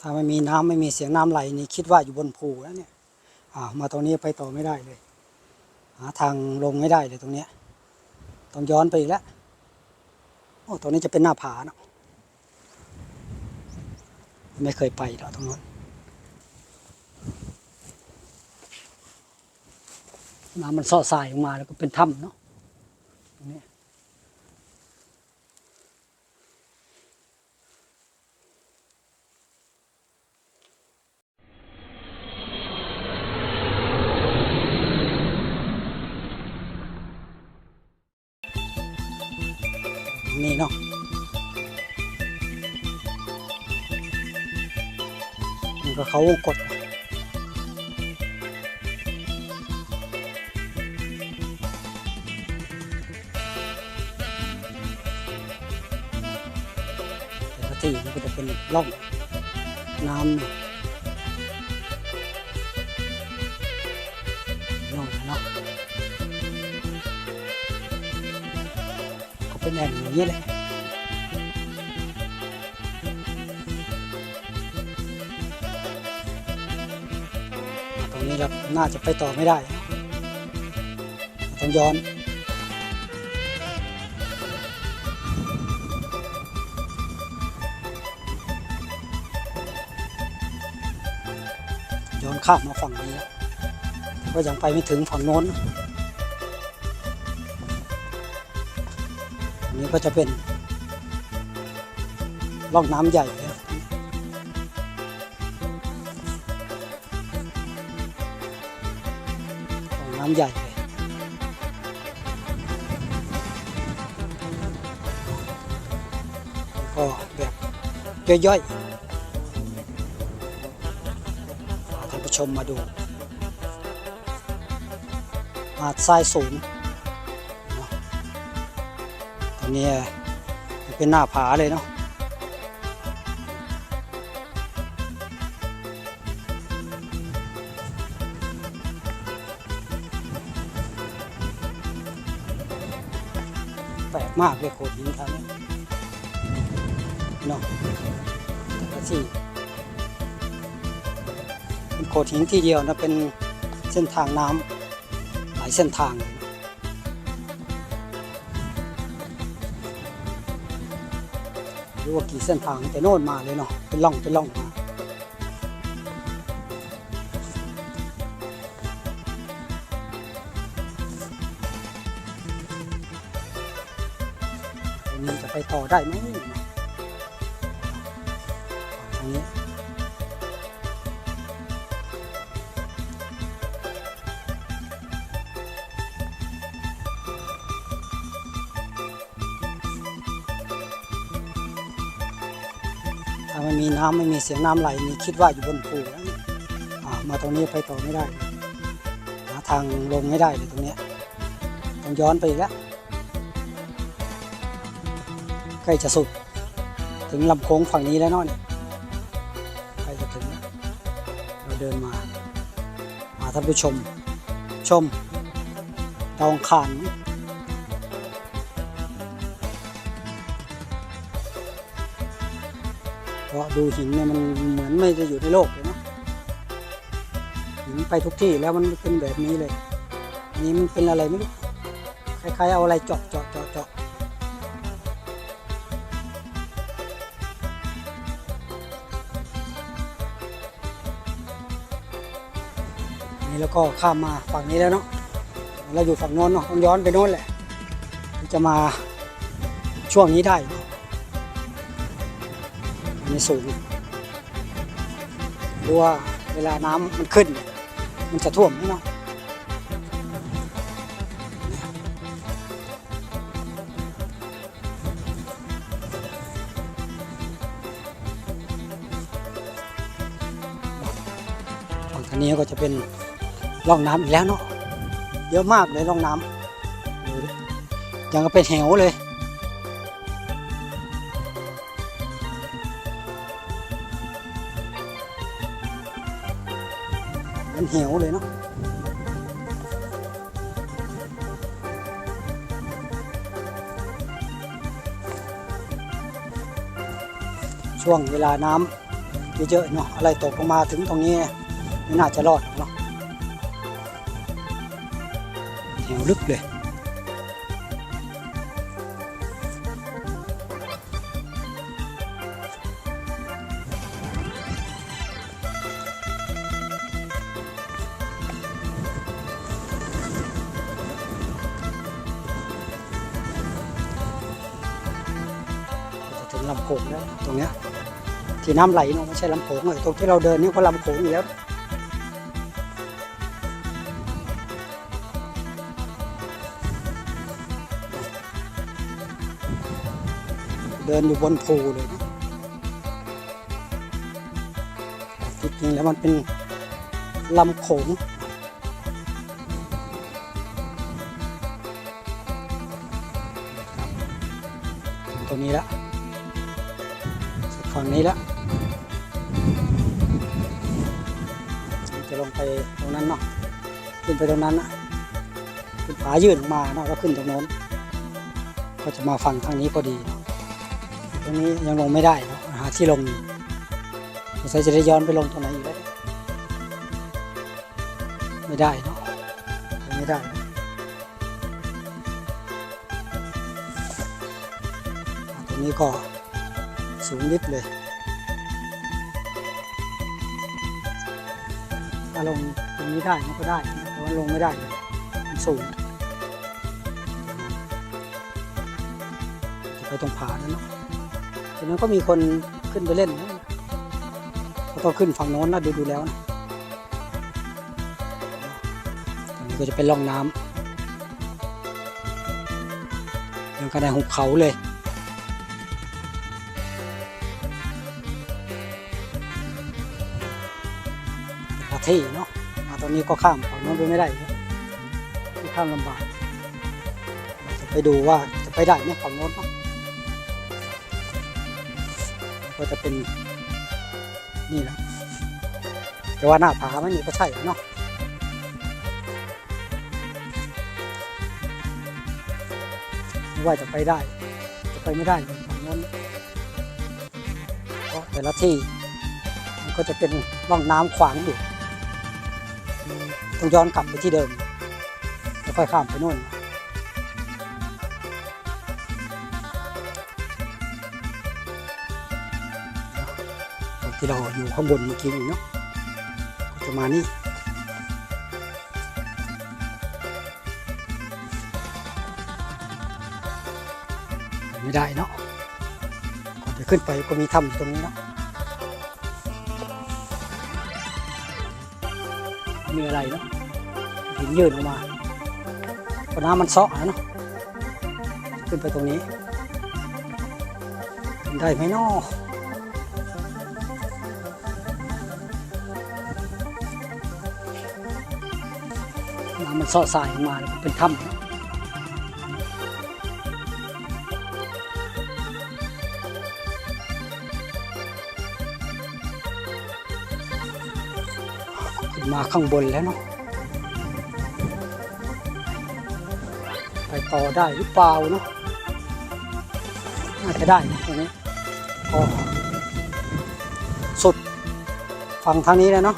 ถ้าไม่มีน้ำไม่มีเสียงน้ำไหลนี่คิดว่าอยู่บนภูแล้วเนี่ยอ่ามาตรงนี้ไปต่อไม่ได้เลย หาทางลงไม่ได้เลยตรงเนี้ยต้องย้อนไปอีกแล้วโอ้ตรงนี้จะเป็นหน้าผาเนาะไม่เคยไปหรอกตรงนั้นน้ำมันซ่อทรายออกมาแล้วก็เป็นถ้ำเนาะ เขาวงกดแต่ที่มันก็จะเป็นร่องน้ำร่องเนาะก็เป็นแอ่งอย่างนี้แหละ นะครับ น่าจะไปต่อไม่ได้ ต้องย้อน ย้อนข้ามมาฝั่งนี้ก็ยังไปไม่ถึงฝั่งโน้นนนี้ก็จะเป็นร่องน้ำใหญ่ำใหญ่เลยก็แบบย่อยๆท่านผู้ชมมาดู หาดทรายสูงตอนนี้เป็นหน้าผาเลยเนาะ ลกมากเลยโขดหินครับเนาะแต่ละที่เป็นโขดหินที่เดียวนะเป็นเส้นทางน้ำหลายเส้นทางเลยรือว่ากี่เส้นทางแต่โน่นมาเลยเนาะเป็นล่องเป็นล่องมา ตรงนี้จะไปต่อได้ไหมเนนี้ถ้าไม่มีน้ำไม่มีเสียงน้ำไหลนี่คิดว่าอยู่บนภูแล้วเนี่ยอ่ามาตรงนี้ไปต่อไม่ได้ หาทางลงไม่ได้เลยตรงนี้ต้องย้อนไปอีกแล้ว ล้จะสุด ถึงลำโค้งฝั่งนี้แล้วเนาะเนี่ยใกล้จะถึง เราเดินมา มาท่านผู้ชม ชมดาวอังคารเพราะดูหินเนี่ยมันเหมือนไม่ได้อยู่ในโลกเลยเนาะหินไปทุกที่แล้วมันเป็นแบบนี้เลยนนี้มันเป็นอะไรไม่รู้คล้ายๆเอาอะไรเจาะเจาะเจาะเจาะ นี่แล้วก็ข้ามมาฝั่งนี้แล้วเนาะเราอยู่ฝั่งโน้นเนาะต้องย้อนไปโน้นแหละจะมาช่วงนี้ได้เนอะมันสูงรือว่าเวลาน้ำมันขึ้น มันจะท่วมไหมเนาะฝั่งทางนี้ก็จะเป็น ร่องน้ำอีกแล้วเนาะเยอะมากเลยร่องน้ำยังก็เป็นเหวเลย เป็นเหวเลยเนาะช่วงเวลาน้ำเยอะๆเนาะอะไรตกลงมาถึงตรงนี้ไม่น่าจะรอดเนาะ เหวลึกเลยจะถึงลำโขงแล้วตรงเนี้ยที่น้ำไหลลงไม่ใช่ลำโขงเลยตรงที่เราเดินนี่ก็ลำโขงอยู่แล้ว เดินอยู่บนภูเลยนะจริงๆแล้วมันเป็นลำโขงตรงนี้ละสุดฝั่งนี้ละจะลงไปตรงนั้นเนาะขึ้นไปตรงนั้นนะขึ้นผายื่นออกมาเนาะแล้วขึ้นตรงโน้น ก็จะมาฝั่งทางนี้พอดีเนาะ ตรงนี้ยังลงไม่ได้เนาะหาที่ลงสงสัยจะได้ย้อนไปลงตรงไหนอยู่แล้วไม่ได้เนาะไปไม่ได้ตรงนี้ก็สูงนิดเลยถ้าลงตรงนี้ได้มันก็ได้แต่ว่าลงไม่ได้เลยมันสูงไปตรงผานั่นเนาะ ทีนั้นก็มีคนขึ้นไปเล่นนะก็ขึ้นฝั่งโน้นนะดูดูแล้วนะตรงนี้ก็จะเป็นร่องน้ำยังกระไดหุบเขาเลยอาที่เนาะมาตอนนี้ก็ข้ามฝั่งโน้นไปไม่ได้ข้ามลำบากจะไปดูว่าจะไปได้ไหมฝั่งโน้นเนาะ ก็จะเป็นนี่นะแต่ว่าหน้าผาไมันนี่ก็ใช่เนาะไม่ว่าจะไปได้ จะไปไม่ได้อย่างฝั่งโน้นเพราะแต่ละที่มันก็จะเป็นร่องน้ำขวางอยู่ต้องย้อนกลับไปที่เดิมแล้วค่อยข้ามไปโน่น ที่เราอยู่ข้างบนเมื่อกี้นี่เนาะก็จะมานี่ไม่ได้เนาะก่อนจะขึ้นไปก็มีถ้ำอยู่ตรงนี้เนาะมีอะไรเนาะหินยื่นออกมาเพราะน้ำมันซาะอะเนาะขึ้นไปตรงนี้ขึ้นได้ไหมเนาะ เสาะสายออกมาเป็นถ้ำมาข้างบนแล้วเนาะไปต่อได้หรือเปล่าเนาะน่าจะได้นะตรงนี้ก็สุดฝั่งทางนี้แล้วเนาะ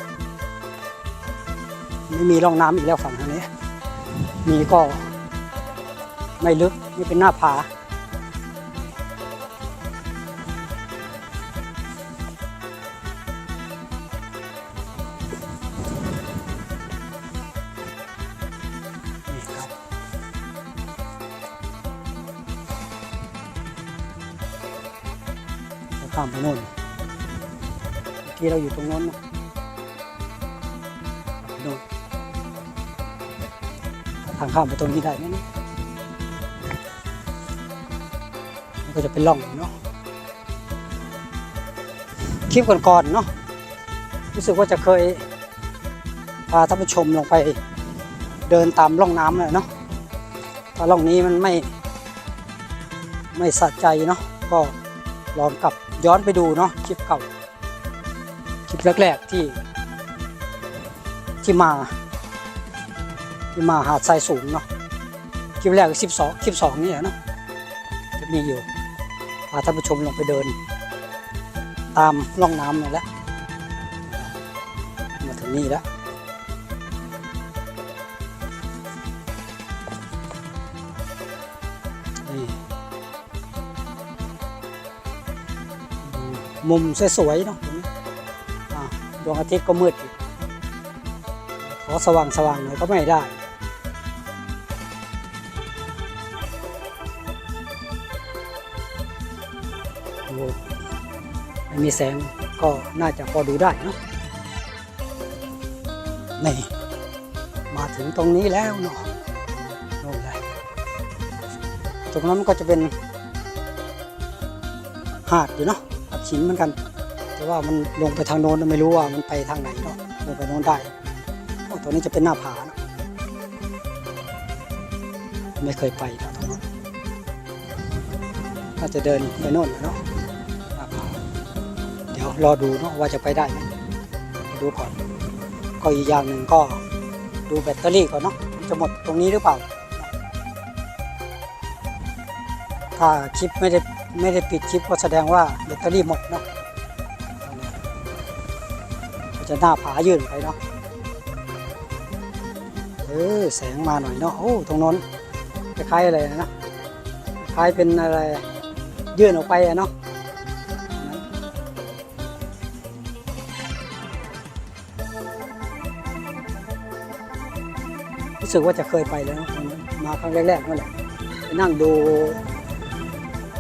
ไม่มีร่องน้ำอีกแล้วฝั่งทางนี้ มีก็ไม่ลึกนี่เป็นหน้าผานี่ครับข้ามไปโน่นเมื่อกี้เราอยู่ตรงโน้นเนะางข้ามไปตรงนี้ได้เนี่ยมันก็จะเป็นร่องเนาะคลิปก่อนๆเนาะรู้สึกว่าจะเคยพาท่านผู้ชมลงไปเดินตามร่องน้ำเลยเนาะแต่ร่องนี้มันไม่ไม่สะใจเนาะก็ลองกลับย้อนไปดูเนาะคลิปเก่า คลิปแรกๆที่ที่มา ที่มาหาดทรายสูงเนาะคลิปแรกคลิปสองคลิปสองนี่แหละเนาะจะมีอยู่พาท่านผู้ชมลงไปเดิน ตามร่องน้ำนี่แหละมาถึงนี่แล้วมุมสวยๆเนาะดวงอาทิตย์ก็มืด ขอสว่างๆหน่อยก็ไม่ได้ ไม่มีแสงก็น่าจะพอดูได้เนาะนี่มาถึงตรงนี้แล้วเนาะโน่นเลยตรงนั้นมันก็จะเป็นหาดอยู่เนาะหาดหินเหมือนกัน แต่ว่ามันลงไปทางโน้นไม่รู้ว่ามันไปทางไหนเนาะลงไปโน้นได้โอ้ตรงนี้จะเป็นหน้าผาเนะไม่เคยไปนะตรงนั้นก็จะเดินไปโน่นเนาะ รอดูเนาะว่าจะไปได้ไหมดูก่อน ก็อีกอย่างหนึ่งก็ดูแบตเตอรี่ก่อนเนาะจะหมดตรงนี้หรือเปล่า ถ้าชิปไม่ได้ไม่ได้ปิดชิปก็แสดงว่าแบตเตอรี่หมดเนาะจะหน้าผายื่นไปเนาะเออแสงมาหน่อยเนาะโอ้ตรงโน้นคล้ายๆอะไรนะคล้ายเป็นอะไรยื่นออกไปอะเนาะ รู้สึกว่าจะเคยไปแล้วตรงนั้นมาครั้งแรกๆนั่นแหละไปนั่งดู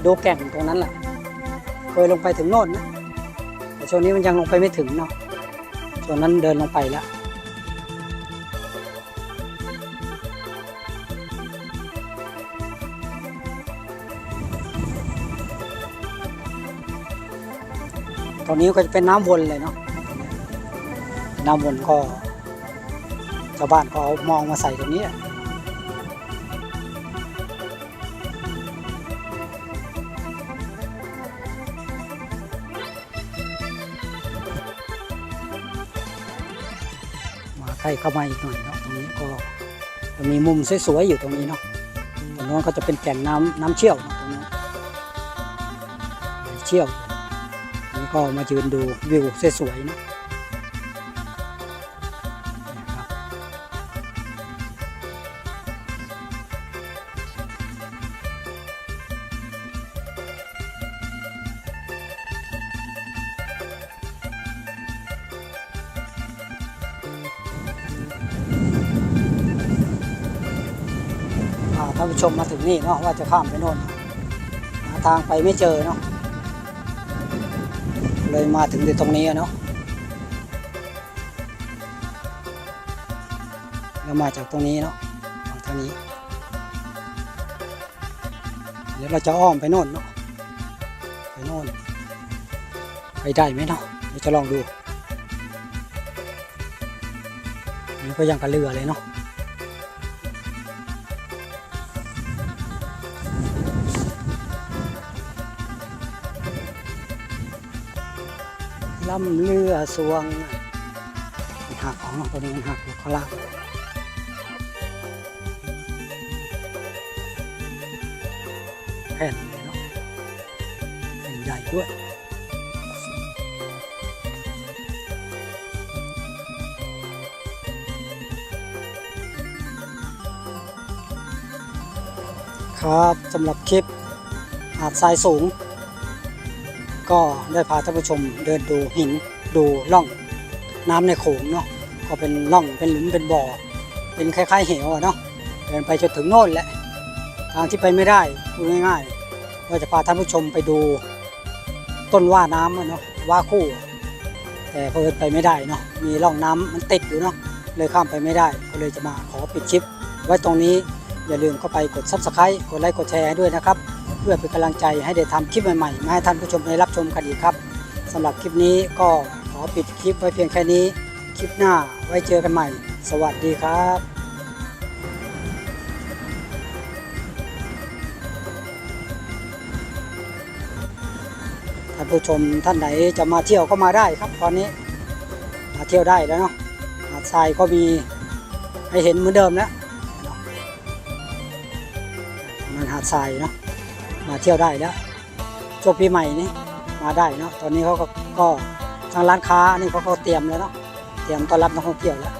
ดูแก่งตรงนั้นแหละเคยลงไปถึงโน่นนะแต่ช่วงนี้มันยังลงไปไม่ถึงเนาะช่วงนั้นเดินลงไปแล้วตอนนี้ก็จะเป็นน้ำวนเลยเนาะน้ำวนก็ ชาวบ้านก็เอามองมาใส่ตรงนี้มาใกล้เข้ามาอีกหน่อยเนาะตรงนี้ก็จะมีมุมสวยๆอยู่ตรงนี้เนาะตรงโน้นก็จะเป็นแก่งน้ำน้ำเชี่ยวตรงนั้นเชี่ยวนนี้ก็มายืนดูวิวสวยๆเนาะ ท่านผู้ชมมาถึงนี่เนาะว่าจะข้ามไปโน่นหาทางไปไม่เจอเนาะเลยมาถึงตรงนี้เนาะแล้วมาจากตรงนี้เนาะฝั่งทางนี้ เดี๋ยวเราจะอ้อมไปโน่นเนาะไปโน่นไปได้ไหมเนาะเดี๋ยวจะลองดูนี่ก็ยังกับเรือเลยเนาะ ลำเรือสวงมันหักของตัวนี้มันหักอยู่ข้างล่างแผ่นเนาะแผ่นใหญ่ด้วยครับสำหรับคลิปหาดทรายสูง ก็ได้พาท่านผู้ชมเดินดูหินดูร่องน้ำในโขงเนาะก็เป็นร่องเป็นหลุมเป็นบ่อ เป็นคล้ายๆเหวอะเนาะเดินไปจนถึงโน่นแหละทางที่ไปไม่ได้พูดง่ายๆก็จะพาท่านผู้ชมไปดูต้นว่าน้ำเนาะว่าคู่ แต่เพิ่นไปไม่ได้เนาะมีร่องน้ำมันติดอยู่เนาะเลยข้ามไปไม่ได้ก็เลยจะมาขอปิดคลิป ไว้ตรงนี้อย่าลืมเข้าไปกด subscribe กดไลค์กดแชร์ด้วยนะครับ เพื่อเป็นกำลังใจให้ได้ทำคลิปใหม่ๆมาให้ท่านผู้ชมได้รับชมกันอีกครับสำหรับคลิปนี้ก็ขอปิดคลิปไว้เพียงแค่นี้ คลิปหน้าไว้เจอกันใหม่ สวัสดีครับท่านผู้ชมท่านไหนจะมาเที่ยวก็มาได้ครับตอนนี้ มาเที่ยวได้แล้วเนาะหาดทรายก็มีให้เห็นเหมือนเดิมแล้วมันหาดทรายเนาะ มาเที่ยวได้แล้วช่วงปีใหม่นี้มาได้เนาะตอนนี้เขาก็ก็ทางร้านค้านี่เขาก็เตรียมแล้วเนาะเตรียมต้อนรับนักท่องเที่ยวแล้ว